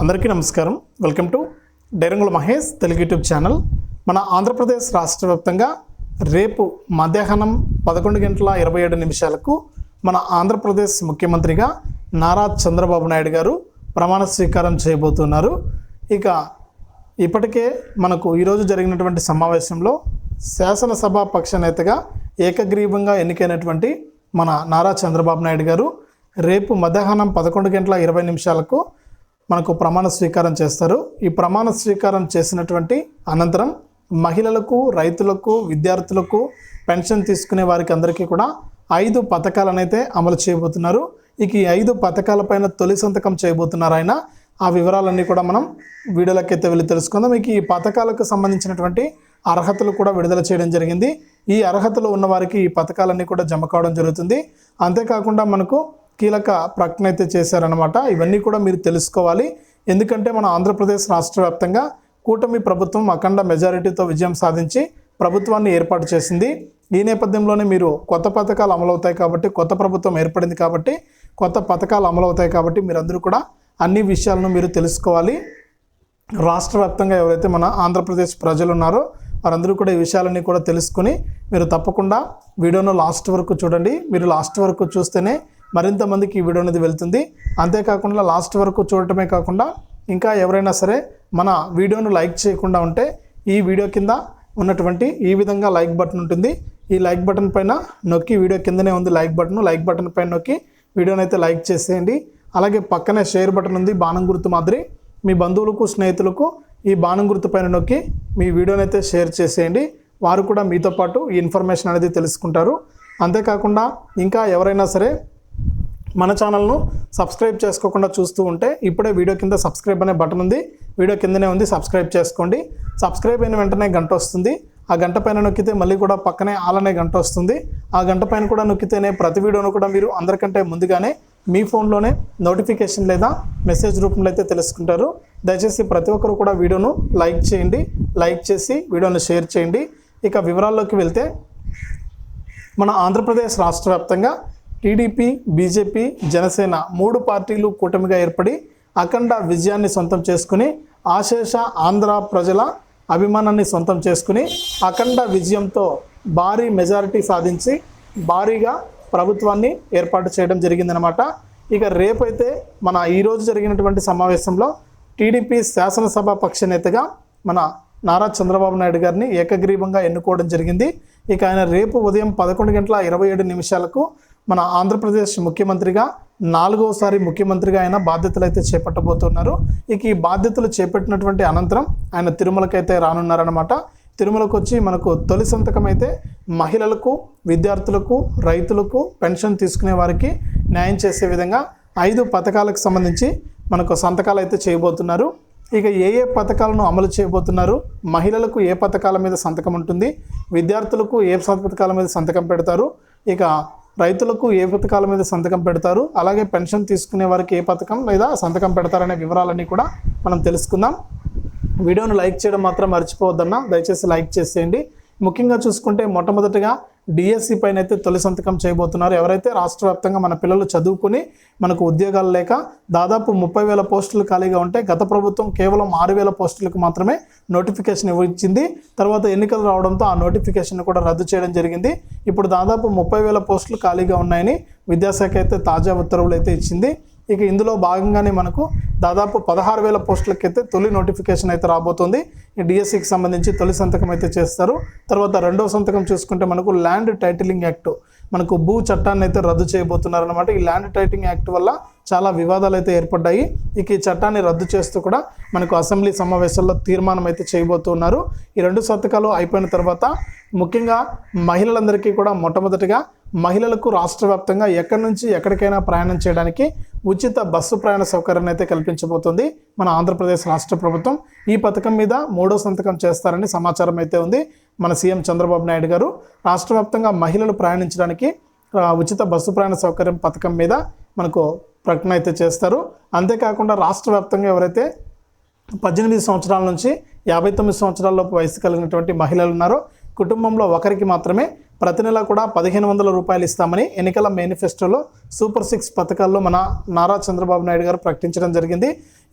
అందరికీ నమస్కారం. Welcome to డైరంగుల Mahesh Telugu YouTube channel. మన ఆంధ్రప్రదేశ్ రాష్ట్ర వ్యాప్తంగా రేపు మధ్యాహ్నం పదకొండు గంటల ఇరవై ఏడు నిమిషాలకు మన ఆంధ్రప్రదేశ్ ముఖ్యమంత్రిగా నారా చంద్రబాబు నాయుడు గారు ప్రమాణ స్వీకారం చేయబోతున్నారు. ఇక ఇప్పటికే మనకు ఈరోజు జరిగినటువంటి సమావేశంలో శాసనసభ పక్ష నేతగా ఏకగ్రీవంగా ఎన్నికైనటువంటి మన నారా చంద్రబాబు నాయుడు గారు రేపు మధ్యాహ్నం పదకొండు గంటల ఇరవై నిమిషాలకు మనకు ప్రమాణ స్వీకారం చేస్తారు. ఈ ప్రమాణ స్వీకారం చేసినటువంటి అనంతరం మహిళలకు రైతులకు విద్యార్థులకు పెన్షన్ తీసుకునే వారికి అందరికీ కూడా ఐదు పథకాలనైతే అమలు చేయబోతున్నారు. ఇక ఈ ఐదు పథకాలపైన తొలి సంతకం చేయబోతున్నారు ఆయన. ఆ వివరాలన్నీ కూడా మనం వీడియోలకైతే వెళ్ళి తెలుసుకుందాం. మీకు ఈ పథకాలకు సంబంధించినటువంటి అర్హతలు కూడా విడుదల చేయడం జరిగింది. ఈ అర్హతలు ఉన్నవారికి ఈ పథకాలన్నీ కూడా జమ కావడం జరుగుతుంది. అంతేకాకుండా మనకు కీలక ప్రకటన అయితే చేశారనమాట ఇవన్నీ కూడా మీరు తెలుసుకోవాలి. ఎందుకంటే మన ఆంధ్రప్రదేశ్ రాష్ట్ర వ్యాప్తంగా కూటమి ప్రభుత్వం అఖండ మెజారిటీతో విజయం సాధించి ప్రభుత్వాన్ని ఏర్పాటు చేసింది. ఈ నేపథ్యంలోనే మీరు కొత్త పథకాలు అమలవుతాయి కాబట్టి కొత్త ప్రభుత్వం ఏర్పడింది కాబట్టి కొత్త పథకాలు అమలవుతాయి కాబట్టి మీరందరూ కూడా అన్ని విషయాలను మీరు తెలుసుకోవాలి. రాష్ట్ర వ్యాప్తంగా ఎవరైతే మన ఆంధ్రప్రదేశ్ ప్రజలు ఉన్నారో వారందరూ కూడా ఈ విషయాలన్నీ కూడా తెలుసుకుని మీరు తప్పకుండా వీడియోను లాస్ట్ వరకు చూడండి. మీరు లాస్ట్ వరకు చూస్తేనే మరింత మందికి ఈ వీడియో అనేది వెళ్తుంది. అంతేకాకుండా లాస్ట్ వరకు చూడటమే కాకుండా ఇంకా ఎవరైనా సరే మన వీడియోను లైక్ చేయకుండా ఉంటే ఈ వీడియో కింద ఉన్నటువంటి ఈ విధంగా లైక్ బటన్ ఉంటుంది. ఈ లైక్ బటన్ పైన నొక్కి వీడియో కిందనే ఉంది లైక్ బటన్. లైక్ బటన్ పైన నొక్కి వీడియోని అయితే లైక్ చేసేయండి. అలాగే పక్కనే షేర్ బటన్ ఉంది బాణం గుర్తు మాదిరి. మీ బంధువులకు స్నేహితులకు ఈ బాణం గుర్తు పైన నొక్కి మీ వీడియోని అయితే షేర్ చేసేయండి. వారు కూడా మీతో పాటు ఈ ఇన్ఫర్మేషన్ అనేది తెలుసుకుంటారు. అంతేకాకుండా ఇంకా ఎవరైనా సరే మన ఛానల్ను సబ్స్క్రైబ్ చేసుకోకుండా చూస్తూ ఉంటే ఇప్పుడే వీడియో కింద సబ్స్క్రైబ్ అనే బటన్ ఉంది. వీడియో కిందనే ఉంది సబ్స్క్రైబ్ చేసుకోండి. సబ్స్క్రైబ్ అయిన వెంటనే గంట వస్తుంది. ఆ గంట పైన నొక్కితే మళ్ళీ కూడా పక్కనే ఆలనే గంట వస్తుంది. ఆ గంట పైన కూడా నొక్కితేనే ప్రతి వీడియోను కూడా మీరు అందరికంటే ముందుగానే మీ ఫోన్లోనే నోటిఫికేషన్ లేదా మెసేజ్ రూపంలో అయితే తెలుసుకుంటారు. దయచేసి ప్రతి ఒక్కరు కూడా వీడియోను లైక్ చేయండి. లైక్ చేసి వీడియోను షేర్ చేయండి. ఇక వివరాల్లోకి వెళ్తే మన ఆంధ్రప్రదేశ్ రాష్ట్ర వ్యాప్తంగా టీడీపీ బీజేపీ జనసేన మూడు పార్టీలు కూటమిగా ఏర్పడి అఖండ విజయాన్ని సొంతం చేసుకుని ఆశేష ఆంధ్ర ప్రజల అభిమానాన్ని సొంతం చేసుకుని అఖండ విజయంతో భారీ మెజారిటీ సాధించి భారీగా ప్రభుత్వాన్ని ఏర్పాటు చేయడం జరిగిందనమాట ఇక రేపైతే మన ఈరోజు జరిగినటువంటి సమావేశంలో టీడీపీ శాసనసభ పక్ష నేతగా మన నారా చంద్రబాబు నాయుడు గారిని ఏకగ్రీవంగా ఎన్నుకోవడం జరిగింది. ఇక ఆయన రేపు ఉదయం పదకొండు గంటల ఇరవై ఏడు నిమిషాలకు మన ఆంధ్రప్రదేశ్ ముఖ్యమంత్రిగా నాలుగోసారి ముఖ్యమంత్రిగా ఆయన బాధ్యతలు అయితే చేపట్టబోతున్నారు. ఇక ఈ బాధ్యతలు చేపట్టినటువంటి అనంతరం ఆయన తిరుమలకైతే రానున్నారనమాట తిరుమలకు వచ్చి మనకు తొలి సంతకం అయితే మహిళలకు విద్యార్థులకు రైతులకు పెన్షన్ తీసుకునే వారికి న్యాయం చేసే విధంగా ఐదు పథకాలకు సంబంధించి మనకు సంతకాలు అయితే చేయబోతున్నారు. ఇక ఏ ఏ పథకాలను అమలు చేయబోతున్నారు? మహిళలకు ఏ పథకాల మీద సంతకం ఉంటుంది? విద్యార్థులకు ఏ పథకాల మీద సంతకం పెడతారు? ఇక రైతులకు ఏ పథకాల మీద సంతకం పెడతారు? అలాగే పెన్షన్ తీసుకునే వారికి ఏ పథకం లేదా సంతకం పెడతారనే వివరాలన్నీ కూడా మనం తెలుసుకుందాం. వీడియోను లైక్ చేయడం మాత్రం మర్చిపోవద్దన్న. దయచేసి లైక్ చేసేయండి. ముఖ్యంగా చూసుకుంటే మొట్టమొదటిగా డిఎస్సి పైన అయితే తొలి సంతకం చేయబోతున్నారు. ఎవరైతే రాష్ట్ర వ్యాప్తంగా మన పిల్లలు చదువుకుని మనకు ఉద్యోగాలు లేక దాదాపు ముప్పై వేల పోస్టులు ఖాళీగా ఉంటే గత ప్రభుత్వం కేవలం ఆరు వేల పోస్టులకు మాత్రమే నోటిఫికేషన్ ఇచ్చింది తర్వాత ఎన్నికలు రావడంతో ఆ నోటిఫికేషన్ కూడా రద్దు చేయడం జరిగింది. ఇప్పుడు దాదాపు ముప్పై వేల పోస్టులు ఖాళీగా ఉన్నాయని విద్యాశాఖ అయితే తాజా ఉత్తర్వులు అయితే ఇచ్చింది. ఇక ఇందులో భాగంగానే మనకు దాదాపు పదహారు వేల పోస్టులకైతే తొలి నోటిఫికేషన్ అయితే రాబోతుంది. ఈ డిఎస్సికి సంబంధించి తొలి సంతకం అయితే చేస్తారు. తర్వాత రెండో సంతకం చూసుకుంటే మనకు ల్యాండ్ టైటిలింగ్ యాక్ట్ మనకు భూ చట్టాన్ని అయితే రద్దు చేయబోతున్నారనమాట ఈ ల్యాండ్ టైటింగ్ యాక్ట్ వల్ల చాలా వివాదాలు అయితే ఏర్పడ్డాయి. ఇక ఈ చట్టాన్ని రద్దు చేస్తూ కూడా మనకు అసెంబ్లీ సమావేశాల్లో తీర్మానం అయితే చేయబోతున్నారు. ఈ రెండు సంతకాలు అయిపోయిన తర్వాత ముఖ్యంగా మహిళలందరికీ కూడా మొట్టమొదటిగా మహిళలకు రాష్ట్ర వ్యాప్తంగా ఎక్కడి నుంచి ఎక్కడికైనా ప్రయాణం చేయడానికి ఉచిత బస్సు ప్రయాణ సౌకర్యాన్ని అయితే కల్పించబోతుంది. మన ఆంధ్రప్రదేశ్ రాష్ట్ర ప్రభుత్వం ఈ పథకం మీద మూడో సంతకం చేస్తారని సమాచారం అయితే ఉంది. మన సీఎం చంద్రబాబు నాయుడు గారు రాష్ట్ర వ్యాప్తంగా మహిళలు ప్రయాణించడానికి ఉచిత బస్సు ప్రయాణ సౌకర్యం పథకం మీద మనకు ప్రకటన అయితే చేస్తారు. అంతేకాకుండా రాష్ట్ర వ్యాప్తంగా ఎవరైతే పద్దెనిమిది సంవత్సరాల నుంచి యాభై తొమ్మిది సంవత్సరాలలోపు వయసు కలిగినటువంటి మహిళలు ఉన్నారో కుటుంబంలో ఒకరికి మాత్రమే ప్రతి నెల కూడా పదిహేను వందల రూపాయలు ఇస్తామని ఎన్నికల మేనిఫెస్టోలో సూపర్ సిక్స్ పథకాల్లో మన నారా చంద్రబాబు నాయుడు గారు ప్రకటించడం జరిగింది.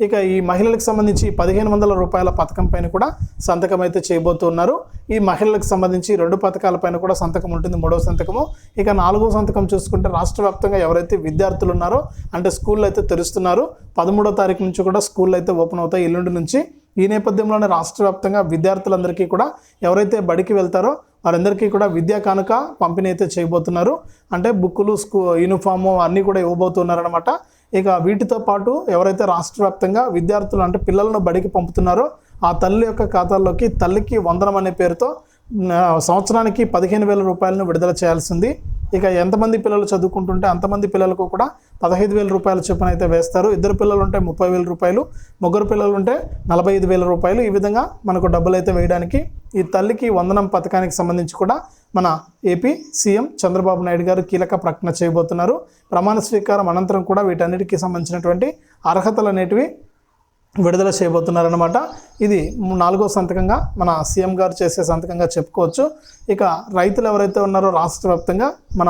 ఇక ఈ మహిళలకు సంబంధించి పదిహేను వందల రూపాయల పథకం పైన కూడా సంతకం అయితే చేయబోతున్నారు. ఈ మహిళలకు సంబంధించి రెండు పథకాల పైన కూడా సంతకం ఉంటుంది మూడవ సంతకము. ఇక నాలుగో సంతకం చూసుకుంటే రాష్ట్ర వ్యాప్తంగా ఎవరైతే విద్యార్థులు ఉన్నారో అంటే స్కూళ్ళు అయితే తెరుస్తున్నారు. పదమూడో తారీఖు నుంచి కూడా స్కూళ్ళు అయితే ఓపెన్ అవుతాయి. ఎల్లుండి నుంచి ఈ నేపథ్యంలోనే రాష్ట్ర వ్యాప్తంగా విద్యార్థులందరికీ కూడా ఎవరైతే బడికి వెళ్తారో వారందరికీ కూడా విద్యా కానుక పంపిణీ అయితే చేయబోతున్నారు. అంటే బుక్కులు స్కూ యూనిఫాము అన్నీ కూడా ఇవ్వబోతున్నారు అనమాట ఇక వీటితో పాటు ఎవరైతే రాష్ట్ర వ్యాప్తంగా విద్యార్థులు అంటే పిల్లలను బడికి పంపుతున్నారో ఆ తల్లి యొక్క ఖాతాల్లోకి తల్లికి వందనం అనే పేరుతో సంవత్సరానికి పదిహేను వేల రూపాయలను విడుదల చేయాల్సింది. ఇక ఎంతమంది పిల్లలు చదువుకుంటుంటే అంతమంది పిల్లలకు కూడా పదహైదు వేల రూపాయల చొప్పున అయితే వేస్తారు. ఇద్దరు పిల్లలు ఉంటే ముప్పై వేల రూపాయలు ముగ్గురు పిల్లలు ఉంటే నలభై ఐదు వేల రూపాయలు. ఈ విధంగా మనకు డబ్బులు అయితే వేయడానికి ఈ తల్లికి వందనం పథకానికి సంబంధించి కూడా మన ఏపీ సీఎం చంద్రబాబు నాయుడు గారు కీలక ప్రకటన చేయబోతున్నారు. ప్రమాణ స్వీకారం అనంతరం కూడా వీటన్నిటికీ సంబంధించినటువంటి అర్హతలు అనేటివి విడుదల చేయబోతున్నారనమాట ఇది నాలుగో సంతకంగా మన సీఎం గారు చేసే సంతకంగా చెప్పుకోవచ్చు. ఇక రైతులు ఎవరైతే ఉన్నారో రాష్ట్ర వ్యాప్తంగా మన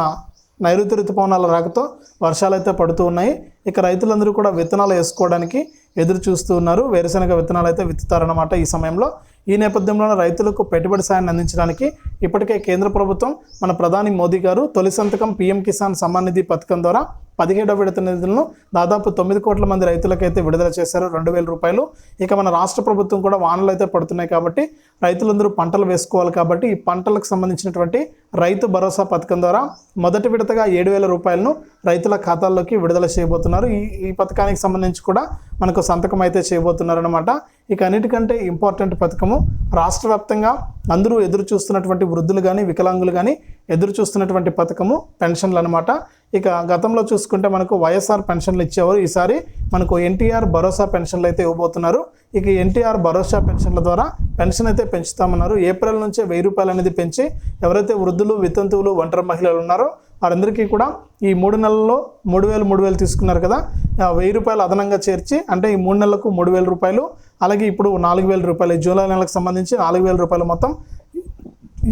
నైరుతి ఋతుపవనాల రాకతో వర్షాలు అయితే పడుతూ ఉన్నాయి. ఇక రైతులందరూ కూడా విత్తనాలు వేసుకోవడానికి ఎదురు చూస్తూ ఉన్నారు. వేరుశనగ విత్తనాలు అయితే విత్తుతారన్నమాట ఈ సమయంలో. ఈ నేపథ్యంలో రైతులకు పెట్టుబడి సాయాన్ని అందించడానికి ఇప్పటికే కేంద్ర ప్రభుత్వం మన ప్రధాని మోదీ గారు తొలి సంతకం పీఎం కిసాన్ సమ్మాన్ నిధి పథకం ద్వారా పదిహేడవ విడత నిధులను దాదాపు తొమ్మిది కోట్ల మంది రైతులకైతే విడుదల చేశారు రెండు వేల రూపాయలు. ఇక మన రాష్ట్ర ప్రభుత్వం కూడా వానలు అయితే పడుతున్నాయి కాబట్టి రైతులందరూ పంటలు వేసుకోవాలి కాబట్టి ఈ పంటలకు సంబంధించినటువంటి రైతు భరోసా పథకం ద్వారా మొదటి విడతగా ఏడు వేల రూపాయలను రైతుల ఖాతాల్లోకి విడుదల చేయబోతున్నారు. ఈ ఈ పథకానికి సంబంధించి కూడా మనకు సంతకం అయితే చేయబోతున్నారనమాట ఇక అన్నిటికంటే ఇంపార్టెంట్ పథకము రాష్ట్ర వ్యాప్తంగా అందరూ ఎదురు చూస్తున్నటువంటి వృద్ధులు కానీ వికలాంగులు కానీ ఎదురు చూస్తున్నటువంటి పథకము పెన్షన్లు అనమాట ఇక గతంలో చూసుకుంటే మనకు వైఎస్ఆర్ పెన్షన్లు ఇచ్చేవారు. ఈసారి మనకు ఎన్టీఆర్ భరోసా పెన్షన్లు అయితే ఇవ్వబోతున్నారు. ఇక ఎన్టీఆర్ భరోసా పెన్షన్ల ద్వారా పెన్షన్ అయితే పెంచుతామన్నారు. ఏప్రిల్ నుంచే వెయ్యి రూపాయలు అనేది పెంచి ఎవరైతే వృద్ధులు వితంతువులు ఒంటరి మహిళలు ఉన్నారో వారందరికీ కూడా ఈ మూడు నెలల్లో మూడు వేలు మూడు వేలు తీసుకున్నారు కదా. వెయ్యి రూపాయలు అదనంగా చేర్చి అంటే ఈ మూడు నెలలకు మూడు వేల రూపాయలు అలాగే ఇప్పుడు నాలుగు వేల రూపాయలు జూలై నెలకు సంబంధించి నాలుగు వేల రూపాయలు మొత్తం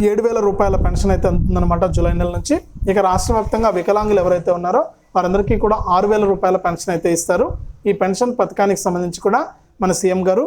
ఏడు వేల రూపాయల పెన్షన్ అయితే అందుతుందన్నమాట జూలై నెల నుంచి. ఇక రాష్ట్ర వ్యాప్తంగా వికలాంగులు ఎవరైతే ఉన్నారో వారందరికీ కూడా ఆరు వేల రూపాయల పెన్షన్ అయితే ఇస్తారు. ఈ పెన్షన్ పథకానికి సంబంధించి కూడా మన సీఎం గారు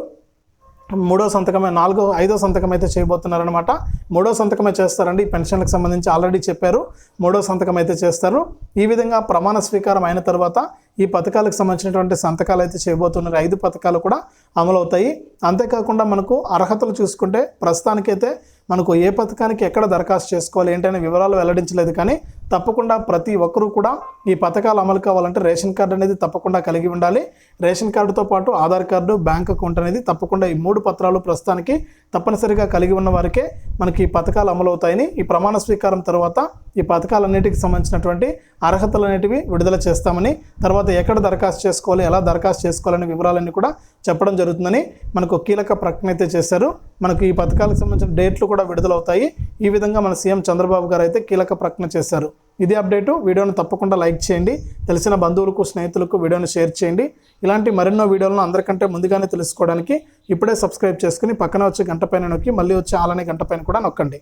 మూడో సంతకమే నాలుగో ఐదో సంతకం అయితే చేయబోతున్నారనమాట మూడో సంతకమే చేస్తారండి. ఈ పెన్షన్లకు సంబంధించి ఆల్రెడీ చెప్పారు. మూడో సంతకం అయితే చేస్తారు. ఈ విధంగా ప్రమాణ స్వీకారం అయిన తర్వాత ఈ పథకాలకు సంబంధించినటువంటి సంతకాలు అయితే చేయబోతున్నారు. ఐదు పథకాలు కూడా అమలవుతాయి. అంతేకాకుండా మనకు అర్హతలు చూసుకుంటే ప్రస్తుతానికైతే మనకు ఏ పథకానికి ఎక్కడ దరఖాస్తు చేసుకోవాలి ఏంటనే వివరాలు వెల్లడించలేదు కానీ తప్పకుండా ప్రతి ఒక్కరూ కూడా ఈ పథకాలు అమలు కావాలంటే రేషన్ కార్డు అనేది తప్పకుండా కలిగి ఉండాలి. రేషన్ కార్డుతో పాటు ఆధార్ కార్డు బ్యాంక్ అకౌంట్ అనేది తప్పకుండా ఈ మూడు పత్రాలు ప్రస్తుతానికి తప్పనిసరిగా కలిగి ఉన్న వారికే మనకి ఈ పథకాలు అమలవుతాయని ఈ ప్రమాణ స్వీకారం తర్వాత ఈ పథకాలన్నిటికి సంబంధించినటువంటి అర్హతలు అనేటివి విడుదల చేస్తామని తర్వాత ఎక్కడ దరఖాస్తు చేసుకోవాలి ఎలా దరఖాస్తు చేసుకోవాలనే వివరాలన్నీ కూడా చెప్పడం జరుగుతుందని మనకు కీలక ప్రకటన అయితే చేశారు. మనకు ఈ పథకాలకు సంబంధించిన డేట్లు కూడా విడుదలవుతాయి. ఈ విధంగా మన సీఎం చంద్రబాబు గారు అయితే కీలక ప్రకటన చేశారు. ఇది అప్డేటు. వీడియోను తప్పకుండా లైక్ చేయండి. తెలిసిన బంధువులకు స్నేహితులకు వీడియోను షేర్ చేయండి. ఇలాంటి మరెన్నో వీడియోలను అందరికంటే ముందుగానే తెలుసుకోవడానికి ఇప్పుడే సబ్స్క్రైబ్ చేసుకుని పక్కన వచ్చే గంట పైన నొక్కి మళ్ళీ వచ్చే ఆలనే గంట పైన కూడా నొక్కండి.